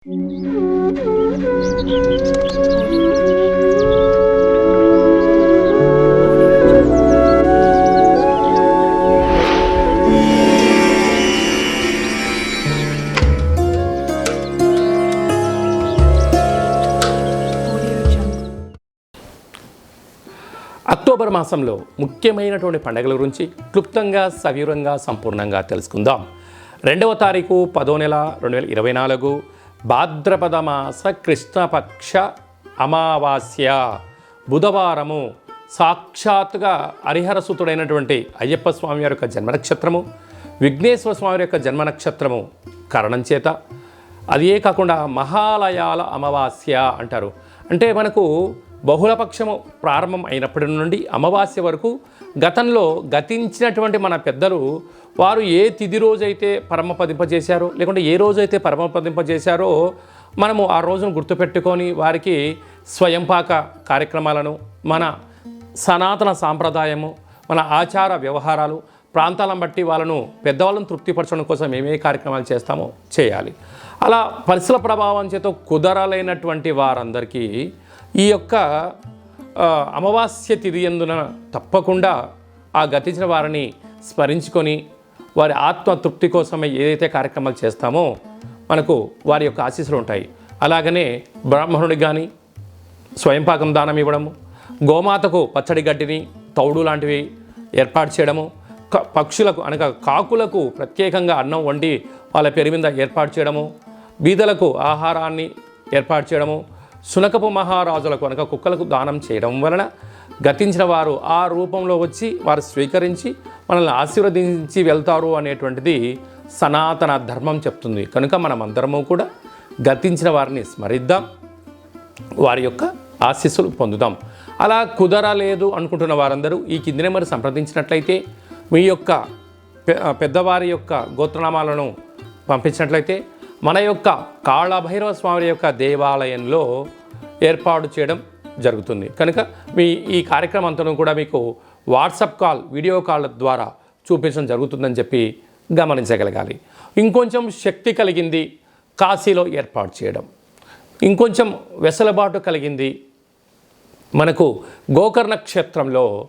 October మాసంలో ముఖ్యమైనటువంటి పండుగల గురించి క్లుప్తంగా సవివరంగా సంపూర్ణంగా తెలుసుకుందాం. రెండవ తారీఖు పదో నెల రెండు వేల ఇరవై నాలుగు. భాద్రపద మాస కృష్ణపక్ష అమావాస్య బుధవారము సాక్షాత్తుగా హరిహరసుతుడైనటువంటి అయ్యప్ప స్వామి వారి యొక్క జన్మ నక్షత్రము విఘ్నేశ్వర స్వామి యొక్క జన్మ నక్షత్రము కారణం చేత. అదే కాకుండా మహాలయాల అమావాస్య అంటారు. అంటే మనకు బహుళపక్షము ప్రారంభం అయినప్పటి నుండి అమావాస్య వరకు గతంలో గతించినటువంటి మన పెద్దలు వారు ఏ తిథి రోజైతే పరమపదింపజేశారో లేకుంటే ఏ రోజైతే పరమపదింపజేశారో మనము ఆ రోజును గుర్తుపెట్టుకొని వారికి స్వయంపాక కార్యక్రమాలను మన సనాతన సాంప్రదాయము మన ఆచార వ్యవహారాలు ప్రాంతాలను బట్టి వాళ్ళను పెద్దవాళ్ళను తృప్తిపరచడం కోసం ఏమే కార్యక్రమాలు చేస్తామో చేయాలి. అలా పరిసర ప్రభావం చేత కుదరలేనటువంటి వారందరికీ ఈ యొక్క అమావాస్య తిరియందున ఎందున తప్పకుండా ఆ గతించిన వారిని స్మరించుకొని వారి ఆత్మ తృప్తి కోసమే ఏదైతే కార్యక్రమాలు చేస్తామో మనకు వారి యొక్క ఆశీస్సులు ఉంటాయి. అలాగనే బ్రాహ్మణుడికి కానీ స్వయంపాకం దానం ఇవ్వడము గోమాతకు పచ్చడి గడ్డిని తౌడు లాంటివి ఏర్పాటు చేయడము క- పక్షులకు అనగా కాకులకు ప్రత్యేకంగా అన్నం వండి వాళ్ళ పేరు మీద ఏర్పాటు చేయడము బీదలకు ఆహారాన్ని ఏర్పాటు చేయడము సునకపు మహారాజులకు అనగా కుక్కలకు దానం చేయడం వలన గతించిన వారు ఆ రూపంలో వచ్చి వారు స్వీకరించి మనల్ని ఆశీర్వదించి వెళ్తారు అనేటువంటిది సనాతన ధర్మం చెప్తుంది. కనుక మనమందరము కూడా గతించిన వారిని స్మరిద్దాం. వారి యొక్క ఆశీస్సులు పొందుదాం. అలా కుదరలేదు అనుకుంటున్న వారందరూ ఈ కిందనే మరి సంప్రదించినట్లయితే మీ యొక్క పెద్దవారి యొక్క గోత్రనామాలను పంపించినట్లయితే మన యొక్క కాళభైరవ స్వామి యొక్క దేవాలయంలో ఏర్పాటు చేయడం జరుగుతుంది. కనుక మీ ఈ కార్యక్రమం అంతా కూడా మీకు వాట్సాప్ కాల్ వీడియో కాల్ ద్వారా చూపించడం జరుగుతుందని చెప్పి గమనించగలగాలి. ఇంకొంచెం శక్తి కలిగింది కాశీలో ఏర్పాటు చేయడం. ఇంకొంచెం వెసలుబాటు కలిగింది మనకు గోకర్ణ క్షేత్రంలో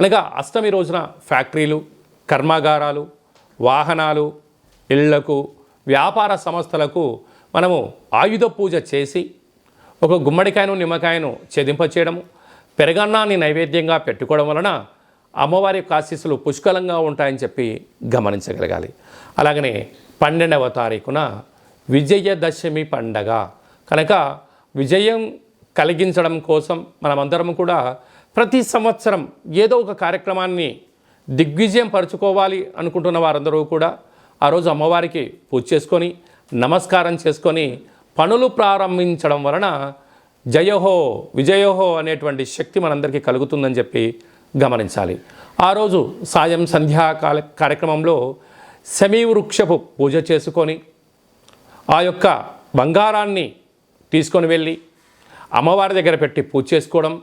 అనగా అష్టమి రోజున ఫ్యాక్టరీలు కర్మాగారాలు వాహనాలు ఇళ్ళకు వ్యాపార సంస్థలకు మనము ఆయుధ పూజ చేసి ఒక గుమ్మడికాయను నిమ్మకాయను చెదింపచేయడము పెరగన్నాన్ని నైవేద్యంగా పెట్టుకోవడం వలన అమ్మవారి యొక్క ఆశీస్సులు పుష్కలంగా ఉంటాయని చెప్పి గమనించగలగాలి. అలాగనే పన్నెండవ తారీఖున విజయదశమి పండగ. కనుక విజయం కలిగించడం కోసం మనమందరం కూడా ప్రతి సంవత్సరం ఏదో ఒక కార్యక్రమాన్ని దిగ్విజయం పరుచుకోవాలి అనుకుంటున్న వారందరూ కూడా ఆ రోజు అమ్మవారికి పూజ చేసుకొని నమస్కారం చేసుకొని పనులు ప్రారంభించడం వలన జయహో విజయోహో అనేటువంటి శక్తి మనందరికీ కలుగుతుందని చెప్పి గమనించాలి. ఆ రోజు సాయం సంధ్యా కాల కార్యక్రమంలో వృక్షపు పూజ చేసుకొని ఆ యొక్క బంగారాన్ని తీసుకొని వెళ్ళి అమ్మవారి దగ్గర పెట్టి పూజ చేసుకోవడం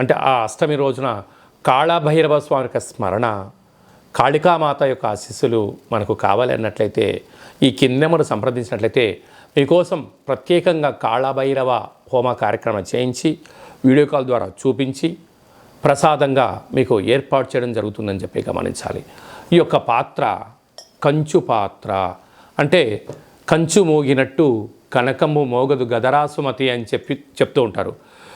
అంటే ఆ అష్టమి రోజున కాళభైరవ స్వామి యొక్క స్మరణ కాళికామాత యొక్క ఆశీస్సులు మనకు కావాలి అన్నట్లయితే ఈ కిందెమరు సంప్రదించినట్లయితే మీకోసం ప్రత్యేకంగా కాళభైరవ హోమ కార్యక్రమం చేయించి వీడియో కాల్ ద్వారా చూపించి ప్రసాదంగా మీకు ఏర్పాటు చేయడం జరుగుతుందని చెప్పి గమనించాలి. ఈ యొక్క పాత్ర కంచు పాత్ర అంటే కంచు మోగినట్టు కనకము మోగదు గదరాసుమతి అని చెప్పి చెప్తూ ఉంటారు.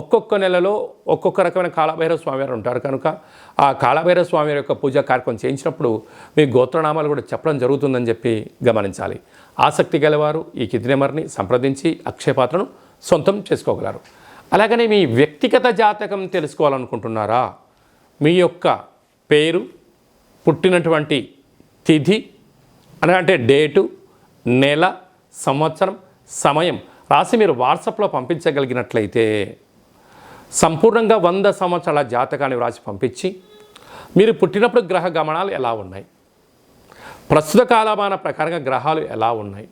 ఒక్కొక్క నెలలో ఒక్కొక్క రకమైన కాళభైరవ స్వామివారు ఉంటారు. కనుక ఆ కాళభైరవ స్వామివారి యొక్క పూజా కార్యక్రమం చేయించినప్పుడు మీ గోత్రనామాలు కూడా చెప్పడం జరుగుతుందని చెప్పి గమనించాలి. ఆసక్తి గలవారు ఈ కిద్ నెంబర్ని సంప్రదించి అక్షయపాత్రను సొంతం చేసుకోగలరు. అలాగనే మీ వ్యక్తిగత జాతకం తెలుసుకోవాలనుకుంటున్నారా? మీ యొక్క పేరు పుట్టినటువంటి తిథి అని అంటే డేటు నెల సంవత్సరం సమయం రాసి మీరు వాట్సాప్లో పంపించగలిగినట్లయితే సంపూర్ణంగా వంద సంవత్సరాల జాతకాన్ని వ్రాసి పంపించి మీరు పుట్టినప్పుడు గ్రహ గమనాలు ఎలా ఉన్నాయి? ప్రస్తుత కాలమాన ప్రకారంగా గ్రహాలు ఎలా ఉన్నాయి?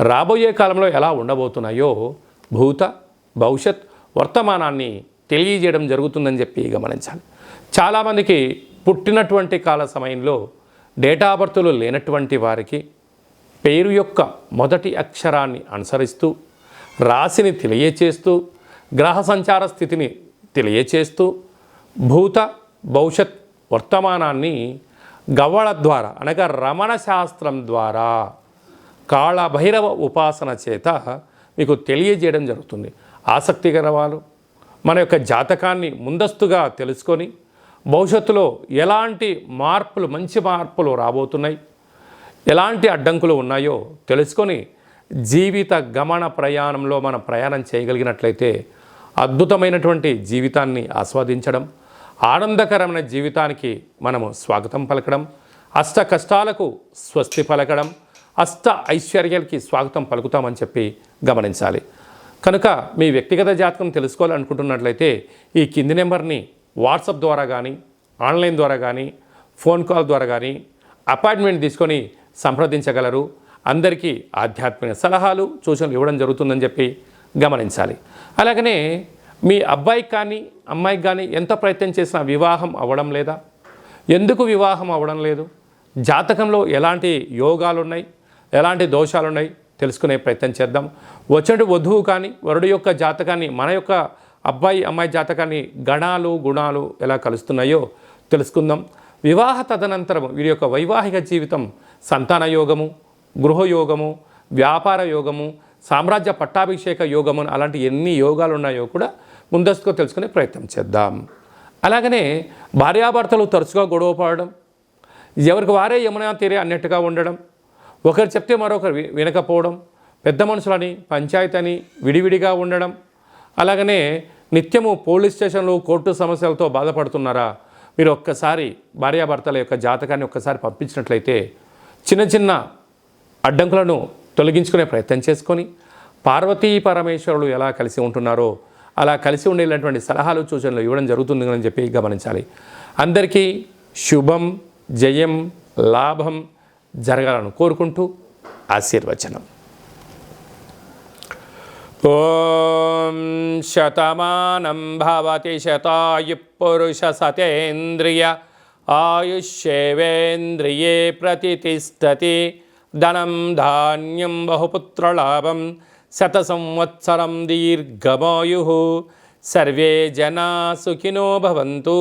రాబోయే కాలంలో ఎలా ఉండబోతున్నాయో భూత భవిష్యత్ వర్తమానాన్ని తెలియజేయడం జరుగుతుందని చెప్పి గమనించాలి. చాలామందికి పుట్టినటువంటి కాల సమయంలో డేటా బర్త్లు లేనటువంటి వారికి పేరు యొక్క మొదటి అక్షరాన్ని అనుసరిస్తూ రాశిని తెలియచేస్తూ గ్రహ సంచార స్థితిని తెలియచేస్తూ భూత భవిష్యత్ వర్తమానాన్ని గవ్వళ ద్వారా అనగా రమణ శాస్త్రం ద్వారా కాళభైరవ ఉపాసన చేత మీకు తెలియజేయడం జరుగుతుంది. ఆసక్తికర వాళ్ళు మన యొక్క జాతకాన్ని ముందస్తుగా తెలుసుకొని భవిష్యత్తులో ఎలాంటి మార్పులు మంచి మార్పులు రాబోతున్నాయి ఎలాంటి అడ్డంకులు ఉన్నాయో తెలుసుకొని జీవిత గమన ప్రయాణంలో మనం ప్రయాణం చేయగలిగినట్లయితే అద్భుతమైనటువంటి జీవితాన్ని ఆస్వాదించడం ఆనందకరమైన జీవితానికి మనము స్వాగతం పలకడం అష్ట కష్టాలకు స్వస్తి పలకడం అష్ట ఐశ్వర్యాలకి స్వాగతం పలుకుతామని చెప్పి గమనించాలి. కనుక మీ వ్యక్తిగత జాతకం తెలుసుకోవాలనుకుంటున్నట్లయితే ఈ కింది నెంబర్ని వాట్సాప్ ద్వారా కానీ ఆన్లైన్ ద్వారా కానీ ఫోన్ కాల్ ద్వారా కానీ అపాయింట్మెంట్ తీసుకొని సంప్రదించగలరు. అందరికీ ఆధ్యాత్మిక సలహాలు సూచనలు ఇవ్వడం జరుగుతుందని చెప్పి గమనించాలి. అలాగనే మీ అబ్బాయికి కానీ అమ్మాయికి కానీ ఎంత ప్రయత్నం చేసినా వివాహం అవ్వడం లేదా? ఎందుకు వివాహం అవ్వడం లేదు? జాతకంలో ఎలాంటి యోగాలు ఉన్నాయి ఎలాంటి దోషాలు ఉన్నాయి తెలుసుకునే ప్రయత్నం చేద్దాం. వచ్చేటి వధువు కానీ వరుడు యొక్క జాతకాన్ని మన యొక్క అబ్బాయి అమ్మాయి జాతకాన్ని గణాలు గుణాలు ఎలా కలుస్తున్నాయో తెలుసుకుందాం. వివాహ తదనంతరం వీరి యొక్క వైవాహిక జీవితం సంతాన యోగము గృహయోగము వ్యాపార యోగము సామ్రాజ్య పట్టాభిషేక యోగము అలాంటి ఎన్ని యోగాలు ఉన్నాయో కూడా ముందస్తుగా తెలుసుకునే ప్రయత్నం చేద్దాం. అలాగనే భార్యాభర్తలు తరచుగా గొడవ పడడం ఎవరికి వారే యమునా తీరే అన్నట్టుగా ఉండడం ఒకరు చెప్తే మరొకరు వినకపోవడం పెద్ద మనుషులని పంచాయతీ అని విడివిడిగా ఉండడం అలాగనే నిత్యము పోలీస్ స్టేషన్లు కోర్టు సమస్యలతో బాధపడుతున్నారా? మీరు ఒక్కసారి భార్యాభర్తల యొక్క జాతకాన్ని ఒక్కసారి పంపించినట్లయితే చిన్న చిన్న అడ్డంకులను తొలగించుకునే ప్రయత్నం చేసుకొని పార్వతీ పరమేశ్వరులు ఎలా కలిసి ఉంటున్నారో అలా కలిసి ఉండేటువంటి సలహాలు సూచనలు ఇవ్వడం జరుగుతుందని చెప్పి గమనించాలి. అందరికీ శుభం జయం లాభం జరగాలని కోరుకుంటూ ఆశీర్వచనం. ఓం శతమానం భవతి శతాయు పురుష సతేంద్రియ ఆయుష్యేవేంద్రియే ప్రతిష్టతి. ధనం ధాన్యం బహుపుత్రలాభం శత సంవత్సరం దీర్ఘమాయు. సర్వే జనా సుఖినో భవంతు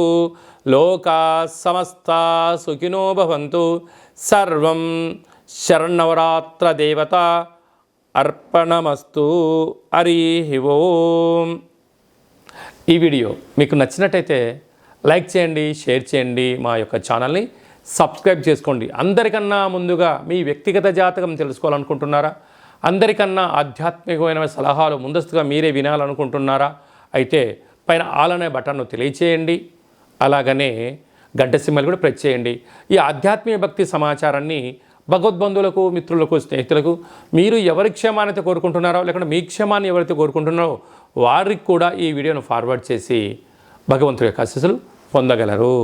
లోకా సమస్తా సుఖినో భవంతు. సర్వం శరణవరాత్ర దేవత అర్పణమస్తు హరి ఓం. ఈ వీడియో మీకు నచ్చినట్టయితే లైక్ చేయండి షేర్ చేయండి మా యొక్క ఛానల్ని. సబ్స్క్రైబ్ చేసుకోండి. అందరికన్నా ముందుగా మీ వ్యక్తిగత జాతకం తెలుసుకోవాలనుకుంటున్నారా? అందరికన్నా ఆధ్యాత్మికమైన సలహాలు ముందస్తుగా మీరే వినాలనుకుంటున్నారా? అయితే పైన ఆల్ అనే బటన్ను తెలియచేయండి. అలాగనే గంట సిమ్మలు కూడా ప్రెస్ చేయండి. ఈ ఆధ్యాత్మిక భక్తి సమాచారాన్ని భగవద్బంధువులకు మిత్రులకు స్నేహితులకు మీరు ఎవరి క్షేమాన్ని కోరుకుంటున్నారో లేకుంటే మీ క్షేమాన్ని ఎవరైతే కోరుకుంటున్నారో వారికి కూడా ఈ వీడియోను ఫార్వర్డ్ చేసి భగవంతుడి యొక్క ఆశీస్సులు పొందగలరు.